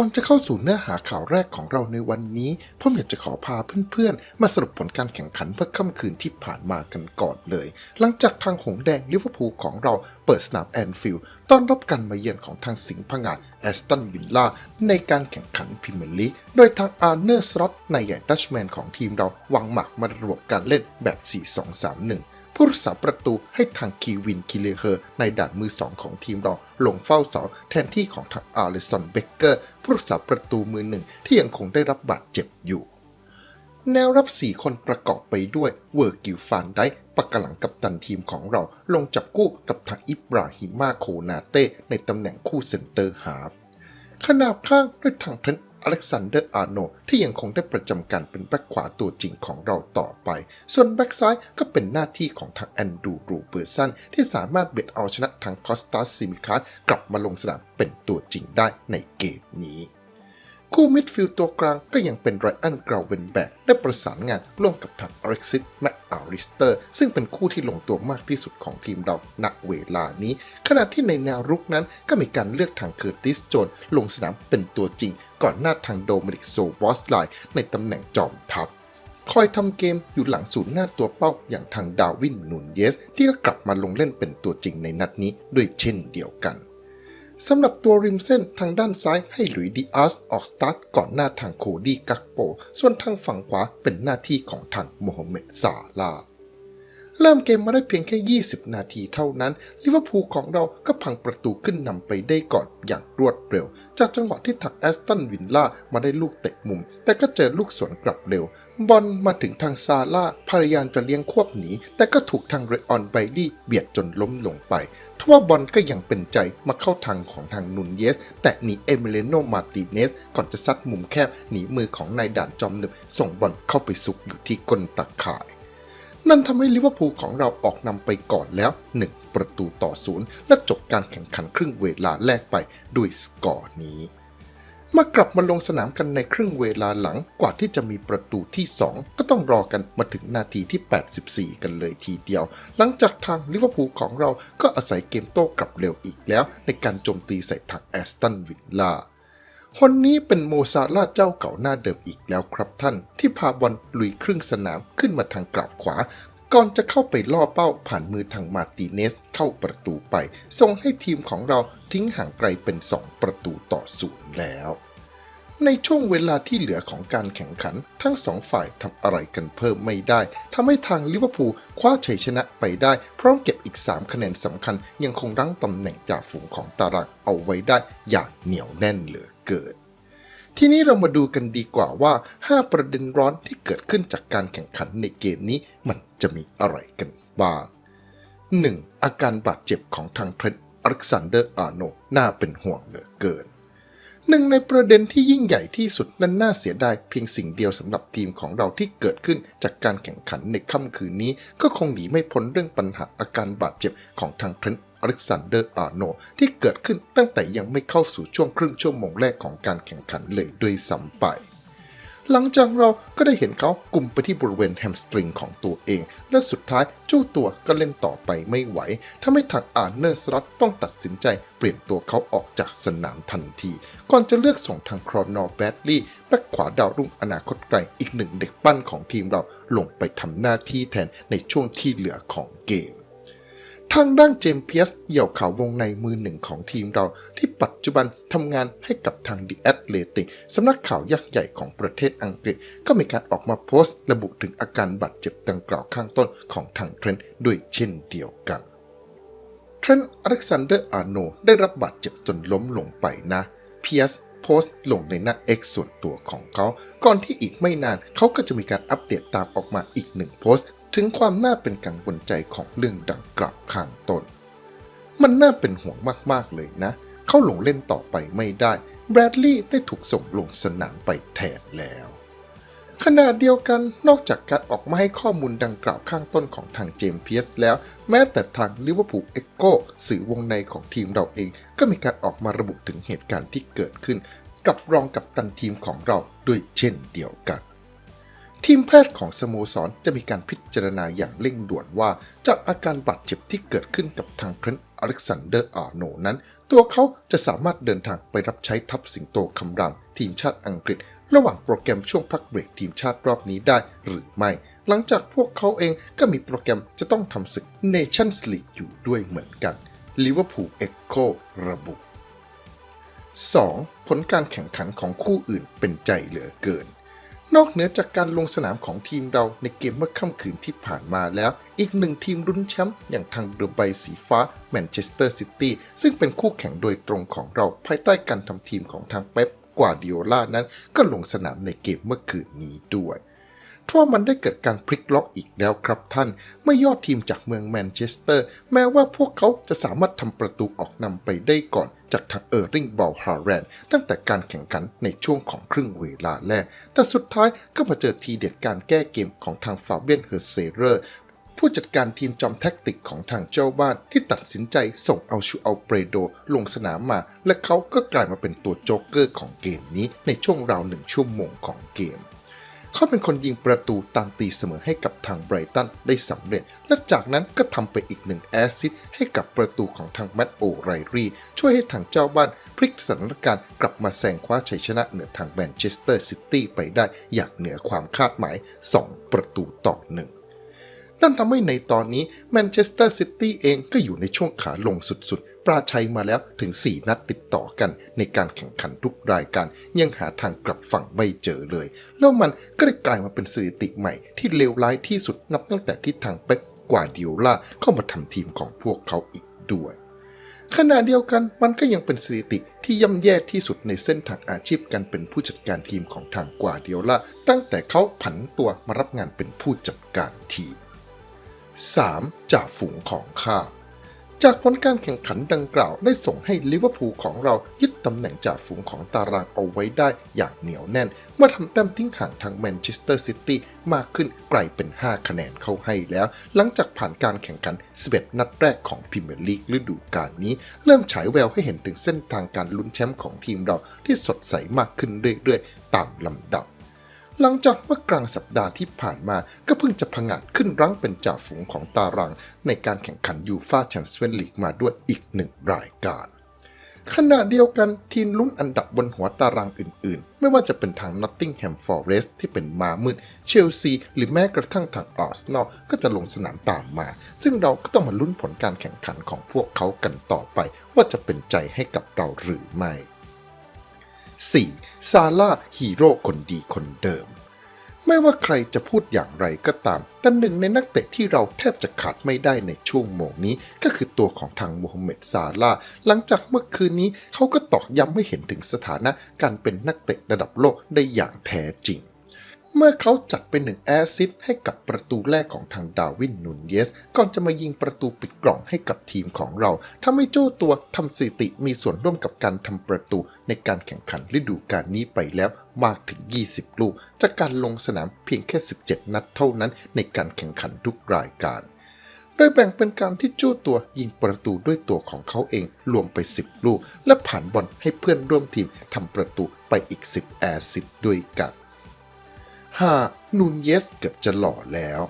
ก่อนจะเข้าสู่เนื้อหาข่าวแรกของเราในวันนี้ผมอยากจะขอพาเพื่อนๆ มาสรุปผลการแข่งขันเมื่อค่ำคืนที่ผ่านมากันก่อนเลย หลังจากทางหงแดงลิเวอร์พูลของเราเปิดสนามแอนฟิลด์ต้อนรับการมาเยือนของทางสิงห์ผงาดแอสตันวิลล่าในการแข่งขันพรีเมียร์ลีกโดยทางอาร์เนอร์สล็อตนายใหญ่ดัชแมนของทีมเราวางหมักมาระบบการเล่นแบบ 4-2-3-1 ผู้รักษาประตูให้ทางคีวินคิเลเฮอร์ในด่านมือสองของทีมเราลงเฝ้าเสาแทนที่ของทางอาร์เลสันเบเกอร์ผู้รักษาประตูมือหนึ่งที่ยังคงได้รับบาดเจ็บอยู่ แนวรับ 4 คนประกอบไปด้วยเวอร์กิลฟานไดค์ปักกะหลังกับตันทีมของเราลงจับกู้กับทางอิบราฮิมาโคนาเต้ในตำแหน่งคู่เซนเตอร์ฮาขนาบข้างด้วยทางเทรน อเล็กซานเดอร์อาร์โนที่ยังคงได้ประจำการเป็นแบ็กขวาตัวจริงของเราต่อไป ส่วนแบ็กซ้ายก็เป็นหน้าที่ของทางแอนดูรูเบอร์สันที่สามารถเบ็ดเอาชนะทางคอสตาซิมิคาสกลับมาลงสนามเป็นตัวจริงได้ในเกมนี้ คู่มิดฟิลด์ตัวกลางก็ยังเป็นไรอันกราวเวนแบกได้ประสานงานร่วมกับทางอเล็กซิสแมคอาริสเตอร์ ซึ่งเป็นคู่ที่ลงตัวมากที่สุดของทีมเราณเวลานี้ ขณะที่ในแนวรุกนั้นก็มีการเลือกทางเคอร์ติสโจนลงสนามเป็นตัวจริง ก่อนหน้าทางโดมินิกโซวอสไลน์ในตำแหน่งจอมทัพคอยทำเกมอยู่หลังศูนย์หน้าตัวเป้าอย่างทางดาวินนูนเยส ที่ก็กลับมาลงเล่นเป็นตัวจริงในนัดนี้ด้วยเช่นเดียวกัน สำหรับตัวริมเส้นทางด้านซ้ายให้หลุยดิอาสออกสตาร์ทก่อนหน้าทางโคดี้กักโป ส่วนทางฝั่งขวาเป็นหน้าที่ของทางโมฮัมเหม็ดซาลา เริ่มเกมมาได้เพียงแค่ 20 นาทีเท่านั้น ลิเวอร์พูลของเราก็พังประตูขึ้นนำไปได้ก่อนอย่างรวดเร็ว จากจังหวะที่ถักแอสตันวินล่ามาได้ลูกเตะมุม แต่ก็เจอลูกสวนกลับเร็ว บอลมาถึงทางซาร่าพยายามจะเลี้ยงควบหนี แต่ก็ถูกทางเรออนไบลี่เบียดจนล้มลงไปทว่าบอลก็ยังเป็นใจมาเข้าทางของทางนุนเยส แต่หนีเอเมเลโนมาติเนส ก่อนจะซัดมุมแคบหนีมือของนายด่านจอมหนึบส่งบอลเข้าไปสุกอยู่ที่ก้นตะข่าย นั่นทำให้ลิเวอร์พูลของเราออกนำไปก่อนแล้ว 1 ประตูต่อศูนย์และจบการแข่งขันครึ่งเวลาแรกไปด้วยสกอร์นี้เมื่อกลับมาลงสนามกันในครึ่งเวลาหลังกว่าที่จะมีประตูที่ 2 ก็ต้องรอกันมาถึงนาทีที่ 84 กันเลยทีเดียว หลังจากทางลิเวอร์พูลของเราก็อาศัยเกมโต้กลับเร็วอีกแล้ว ในการโจมตีใส่ทางแอสตันวิลล่า คนนี้เป็นโมซาร่าเจ้าเก่าหน้าเดิมอีกแล้วครับท่าน ที่พาบอลลุยครึ่งสนามขึ้นมาทางกราบขวา ก่อนจะเข้าไปล่อเป้าผ่านมือทางมาติเนสเข้าประตูไปส่งให้ทีมของเราทิ้งห่างไกลเป็น 2 ประตูต่อศูนย์แล้ว ในช่วงเวลาที่เหลือของการแข่งขัน ทั้งสองฝ่ายทำอะไรกันเพิ่มไม่ได้ทำให้ทางลิเวอร์พูลคว้าชัยชนะไปได้ พร้อมเก็บอีก 3 คะแนนสำคัญ ยังคงรั้งตำแหน่งจ่าฝูงของตารางเอาไว้ได้อย่างเหนียวแน่นเลือ เกิด ทีนี้เรามาดูกันดีกว่าว่า 5 ประเด็นร้อนที่เกิดขึ้นจากการแข่งขันในเกมนี้มันจะมีอะไรกันบ้าง 1. อาการบาดเจ็บของทางเทรนด์อเล็กซานเดอร์อาร์โนน่าเป็นห่วงเหลือเกิน หนึ่งในประเด็นที่ยิ่งใหญ่ที่สุดนั้นน่าเสียดายเพียงสิ่งเดียวสำหรับทีมของเราที่เกิดขึ้นจากการแข่งขันในค่ำคืนนี้ ก็คงหนีไม่พ้นเรื่องปัญหาอาการบาดเจ็บของทางเทรนต์อเล็กซานเดอร์อาร์โนที่เกิดขึ้นตั้งแต่ยังไม่เข้าสู่ช่วงครึ่งชั่วโมงแรกของการแข่งขันเลยด้วยซ้ำไป หลังจากเราก็ได้เห็นเขากลุ่มไปที่บริเวณแฮมสตริงของตัวเอง และสุดท้ายเจ้าตัวก็เล่นต่อไปไม่ไหวทำให้ทางอาร์เนอร์สล็อตต้องตัดสินใจเปลี่ยนตัวเขาออกจากสนามทันที ก่อนจะเลือกส่งทางครอนอร์แบดลี่แบ็คขวาดาวรุ่งอนาคตไกลอีกหนึ่งเด็กปั้นของทีมเราลงไปทำหน้าที่แทนในช่วงที่เหลือของเกม ทางด้านเจมส์เพียสเหยี่ยวข่าววงในมือหนึ่งของทีมเรา ที่ปัจจุบันทำงานให้กับทาง The Athletic สำนักข่าวยักษ์ใหญ่ของประเทศอังกฤษ ก็มีการออกมาโพสต์ระบุถึงอาการบาดเจ็บดังกล่าวข้างต้นของทางเทรนต์ด้วยเช่นเดียวกันเทรนต์อเล็กซานเดอร์อาร์โนได้รับบาดเจ็บจนล้มลงไปนะเพียสโพสต์ลงในหน้า X ส่วนตัวของเขา ก่อนที่อีกไม่นานเขาก็จะมีการอัปเดตตามออกมาอีกหนึ่งโพสต์ ถึงความน่าเป็นกังวลใจของเรื่องดังกล่าวข้างต้น มันน่าเป็นห่วงมากๆเลยนะ เข้าลงเล่นต่อไปไม่ได้ แบรดลีย์ได้ถูกส่งลงสนามไปแทนแล้วขณะเดียวกันนอกจากการออกมาให้ข้อมูลดังกล่าวข้างต้นของทางเจมส์เพียสแล้ว แม้แต่ทางลิเวอร์พูลเอ็กโกสื่อวงในของทีมเราเอง ก็มีการออกมาระบุถึงเหตุการณ์ที่เกิดขึ้น กับรองกับตันทีมของเราด้วยเช่นเดียวกัน ทีมแพทย์ของสโมสรจะมีการพิจารณาอย่างเร่งด่วนว่าจากอาการบาดเจ็บที่เกิดขึ้นกับทางเทรนต์อเล็กซานเดอร์อาร์โนนั้น ตัวเขาจะสามารถเดินทางไปรับใช้ทัพสิงโตคำรามทีมชาติอังกฤษ ระหว่างโปรแกรมช่วงพักเบรกทีมชาติรอบนี้ได้หรือไม่ หลังจากพวกเขาเองก็มีโปรแกรมจะต้องทำศึก Nations League อยู่ด้วยเหมือนกันลิเวอร์พูลเอ็กโคระบุ 2. ผลการแข่งขันของคู่อื่นเป็นใจเหลือเกิน นอกเหนือจากการลงสนามของทีมเราในเกมเมื่อค่ำคืนที่ผ่านมาแล้ว อีกหนึ่งทีมรุ่นแชมป์อย่างทางดูไบสีฟ้าแมนเชสเตอร์ซิตี้ซึ่งเป็นคู่แข่งโดยตรงของเราภายใต้การทำทีมของทางเป๊ปกวาดิโอลานั้นก็ลงสนามในเกมเมื่อคืนนี้ด้วย ทว่ามันได้เกิดการพลิกล็อกอีกแล้วครับท่านเมื่อยอดทีมจากเมืองแมนเชสเตอร์ แม้ว่าพวกเขาจะสามารถทำประตูออกนำไปได้ก่อนจากทางเออร์ริงบอลฮาร์แรนตั้งแต่การแข่งขันในช่วงของครึ่งเวลาแรก แต่สุดท้ายก็มาเจอทีเด็ดการแก้เกมของทางฟาเบียนเฮอร์เซเรอร์ผู้จัดการทีมจอมแท็กติกของทางเจ้าบ้านที่ตัดสินใจส่งเอาชูอัลเปรโดลงสนามมา และเขาก็กลายมาเป็นตัวโจ๊กเกอร์ของเกมนี้ในช่วงราวหนึ่งชั่วโมงของเกม เขาเป็นคนยิงประตูตามตีเสมอให้กับทางไบรตันได้สำเร็จ และจากนั้นก็ทำไปอีกหนึ่งแอสซิสให้กับประตูของทางแมตต์โอไรรีช่วยให้ทางเจ้าบ้านพลิกสถานการณ์กลับมาแซงคว้าชัยชนะเหนือทางแมนเชสเตอร์ซิตี้ไปได้อย่างเหนือความคาดหมาย 2 ประตูต่อหนึ่ง นั่นทำให้ในตอนนี้แมนเชสเตอร์ซิตี้เองก็อยู่ในช่วงขาลงสุดๆ ปราชัยมาแล้วถึง 4 นัดติดต่อกัน ในการแข่งขันทุกรายการ ยังหาทางกลับฝั่งไม่เจอเลย แล้วมันก็ได้กลายมาเป็นสถิติใหม่ที่เลวร้ายที่สุดนับตั้งแต่ที่ทางเป๊ปกวาดิโอลาเข้ามาทำทีมของพวกเขาอีกด้วยขณะเดียวกันมันก็ยังเป็นสถิติที่ย่ำแย่ที่สุดในเส้นทางอาชีพการเป็นผู้จัดการทีมของทางกวาร์ดิโอลาตั้งแต่เขาผันตัวมารับงานเป็นผู้จัดการทีม 3. จ่าฝูงของข้าจากผลการแข่งขันดังกล่าวได้ส่งให้ลิเวอร์พูลของเรายึดตำแหน่งจ่าฝูงของตารางเอาไว้ได้อย่างเหนียวแน่น เมื่อทำแต้มทิ้งห่างทางแมนเชสเตอร์ซิตี้มากขึ้นไกลเป็น 5 คะแนนเข้าให้แล้ว หลังจากผ่านการแข่งขัน 11 นัดแรกของพรีเมียร์ลีกฤดูกาลนี้ เริ่มฉายแววให้เห็นถึงเส้นทางการลุ้นแชมป์ของทีมเราที่สดใสมากขึ้นเรื่อยๆ ตามลำดับ หลังจากเมื่อกลางสัปดาห์ที่ผ่านมาก็เพิ่งจะพังอาจขึ้นรั้งเป็นจ่าฝูงของตาราง ในการแข่งขันยูฟาแชมเปี้ยนลีกมาด้วยอีกหนึ่งรายการขณะเดียวกันทีมลุ้นอันดับบนหัวตารางอื่นๆ ไม่ว่าจะเป็นทาง Nottingham Forest ที่เป็นมามืด เชลซี หรือแม้กระทั่งทางอาร์เซนอลก็จะลงสนามตามมา ซึ่งเราก็ต้องมาลุ้นผลการแข่งขันของพวกเขากันต่อไป ว่าจะเป็นใจให้กับเราหรือไม่ 4. ซาร่าฮีโร่คนดีคนเดิม ไม่ว่าใครจะพูดอย่างไรก็ตามแต่หนึ่งในนักเตะที่เราแทบจะขาดไม่ได้ในช่วงโมงนี้ ก็คือตัวของทางโมฮัมเหม็ดซาร่าห์หลังจากเมื่อคืนนี้เขาก็ตอกย้ำให้เห็นถึงสถานะการเป็นนักเตะระดับโลกได้อย่างแท้จริง เมื่อเขาจัดเป็นหนึ่งแอสซิสให้กับประตูแรกของทางดาวินนูนเยส ก่อนจะมายิงประตูปิดกล่องให้กับทีมของเราทำให้โจ้ตัวทำสถิติมีส่วนร่วมกับการทำประตูในการแข่งขันฤดูกาลนี้ไปแล้วมากถึง 20 ลูก จากการลงสนามเพียงแค่ 17 นัดเท่านั้นในการแข่งขันทุกรายการโดยแบ่งเป็นการที่โจ้ตัวยิงประตูด้วยตัวของเขาเองรวมไป 10 ลูก และผ่านบอลให้เพื่อนร่วมทีมทำประตูไปอีก 10 แอสซิสด้วยกัน 5. นูนเยสเกือบจะหล่อแล้ว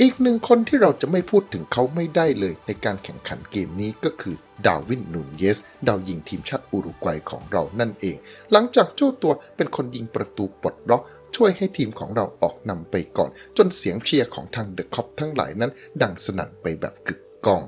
อีกหนึ่งคนที่เราจะไม่พูดถึงเขาไม่ได้เลยในการแข่งขันเกมนี้ก็คือดาวินนูนเยส ดาวยิงทีมชาติอุรุกวัยของเรานั่นเอง หลังจากเจ้าตัวเป็นคนยิงประตูปลดล็อกช่วยให้ทีมของเราออกนำไปก่อน จนเสียงเชียร์ของทางเดอะคอปทั้งหลายนั้น ดังสนั่นไปแบบกึกก้อง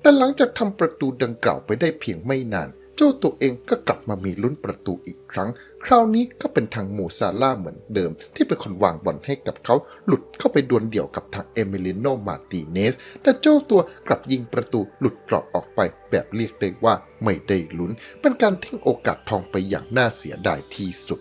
แต่หลังจากทำประตูดังกล่าวไปได้เพียงไม่นาน เจ้าตัวเองก็กลับมามีลุ้นประตูอีกครั้ง คราวนี้ก็เป็นทางโมซาล่าเหมือนเดิม ที่เป็นคนวางบอลให้กับเขา หลุดเข้าไปดวลเดี่ยวกับทางเอมิลิโนมาร์ติเนส แต่เจ้าตัวกลับยิงประตูหลุดกรอบออกไป แบบเรียกได้ว่าไม่ได้ลุ้น เป็นการทิ้งโอกาสทองไปอย่างน่าเสียดายที่สุด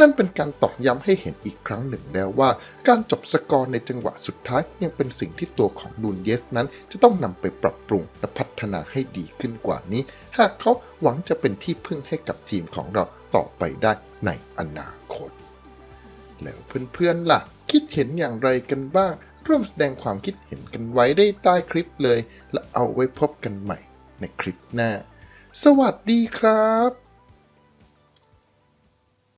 นั่นเป็นการตอกย้ำให้เห็นอีกครั้งหนึ่งแล้วว่า การจบสกอร์ในจังหวะสุดท้ายยังเป็นสิ่งที่ตัวของนูนเยสนั้น จะต้องนำไปปรับปรุงและพัฒนาให้ดีขึ้นกว่านี้ หากเขาหวังจะเป็นที่พึ่งให้กับทีมของเราต่อไปได้ในอนาคต แล้วเพื่อนๆล่ะ คิดเห็นอย่างไรกันบ้าง ร่วมแสดงความคิดเห็นกันไว้ได้ใต้คลิปเลย และเอาไว้พบกันใหม่ในคลิปหน้า สวัสดีครับ